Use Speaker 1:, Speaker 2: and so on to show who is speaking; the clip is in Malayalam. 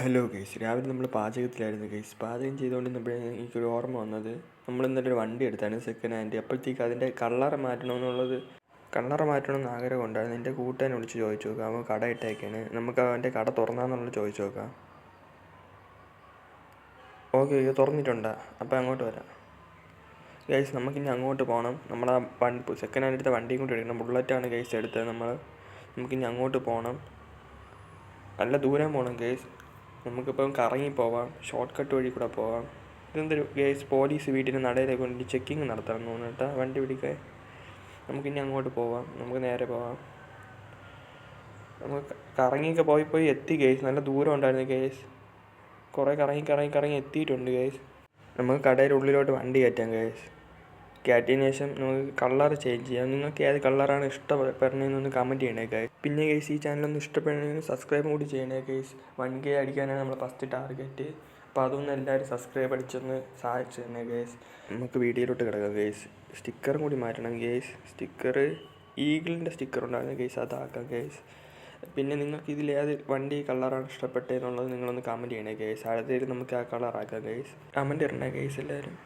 Speaker 1: ഹലോ ഗൈസ് രാവിലെ നമ്മൾ പാചകത്തിലായിരുന്നു ഗൈസ് പാചകം ചെയ്തുകൊണ്ടിരുന്നപ്പോഴാണ് എനിക്കൊരു ഓർമ്മ വന്നത് നമ്മൾ ഇന്നലെ ഒരു വണ്ടി എടുത്താണ് സെക്കൻഡ് ഹാൻഡ് അപ്പോഴത്തേക്ക് അതിന്റെ കളർ മാറ്റണമെന്നുള്ളത് കളർ മാറ്റണമെന്ന് ആഗ്രഹം ഉണ്ടായിരുന്നു. എന്റെ കൂട്ടുകാരനെ വിളിച്ച് ചോദിച്ചു നോക്കാം. അവൻ കട ഇട്ടേക്കാണ്. നമുക്ക് അവന്റെ കട തുറന്നാന്നുള്ളത് ചോദിച്ചു നോക്കാം. ഓക്കെ ഓക്കെ തുറന്നിട്ടുണ്ടാ. അപ്പോൾ അങ്ങോട്ട് വരാം. ഗൈസ് നമുക്കിനി അങ്ങോട്ട് പോകണം നമ്മൾ ആ വണ്ടി സെക്കൻഡ് ഹാൻഡ് എടുത്ത വണ്ടിയും കൂടി എടുക്കണം. ബുള്ളറ്റാണ് ഗൈസ് എടുത്തത് നമ്മൾ നമുക്കിനി അങ്ങോട്ട് പോകണം നല്ല ദൂരം പോകണം ഗൈസ് നമുക്കിപ്പം കറങ്ങി പോവാം ഷോർട്ട് കട്ട് വഴി കൂടെ പോവാം. ഇതെന്തൊരു ഗേസ് പോലീസ് വീട്ടിന് നടയിലേക്ക് കൊണ്ട് ചെക്കിങ് നടത്തണം തോന്നുന്നു വണ്ടി പിടിക്കാൻ. നമുക്കിനി അങ്ങോട്ട് പോവാം. നമുക്ക് നേരെ പോവാം. നമുക്ക് കറങ്ങിയൊക്കെ പോയി പോയി എത്തി ഗേസ് നല്ല ദൂരം ഉണ്ടായിരുന്നു ഗേസ് കുറേ കറങ്ങി കറങ്ങി കറങ്ങി എത്തിയിട്ടുണ്ട് ഗേസ് നമുക്ക് കടയുടെ ഉള്ളിലോട്ട് വണ്ടി കയറ്റാം ഗേസ് ശേഷം നമുക്ക് കളർ ചേഞ്ച് ചെയ്യാം. നിങ്ങൾക്ക് ഏത് കളറാണ് ഇഷ്ടപ്പെടുന്നതെന്നൊന്ന് കമന്റ് ചെയ്യണേ ഗൈസ് പിന്നെ ഗൈസ് ഈ ചാനലൊന്ന് ഇഷ്ടപ്പെടുന്നെങ്കിൽ സബ്സ്ക്രൈബ് കൂടി ചെയ്യണേ ഗൈസ് വൺ കെ അടിക്കാനാണ് നമ്മൾ ഫസ്റ്റ് ടാർഗറ്റ് അപ്പോൾ അതൊന്ന് എല്ലാവരും സബ്സ്ക്രൈബ് അടിച്ചൊന്ന് സഹായിച്ചു തന്നെ ഗൈസ് നമുക്ക് വീഡിയോയിലോട്ട് കിടക്കാം ഗൈസ് സ്റ്റിക്കറും കൂടി മാറ്റണം ഗൈസ് സ്റ്റിക്കർ ഈഗിളിന്റെ സ്റ്റിക്കർ ഉണ്ടായിരുന്നു ഗൈസ് അതാക്കാം ഗൈസ് പിന്നെ നിങ്ങൾക്ക് ഇതിൽ ഏത് വണ്ടി കളറാണ് ഇഷ്ടപ്പെട്ടതെന്നുള്ളത് നിങ്ങളൊന്ന് കമന്റ് ചെയ്യണേ ഗൈസ് അടുത്തേക്ക് നമുക്ക് ആ കളറാക്കാം ഗൈസ് കമന്റ് ഇടണേ ഗൈസ് എല്ലാവരും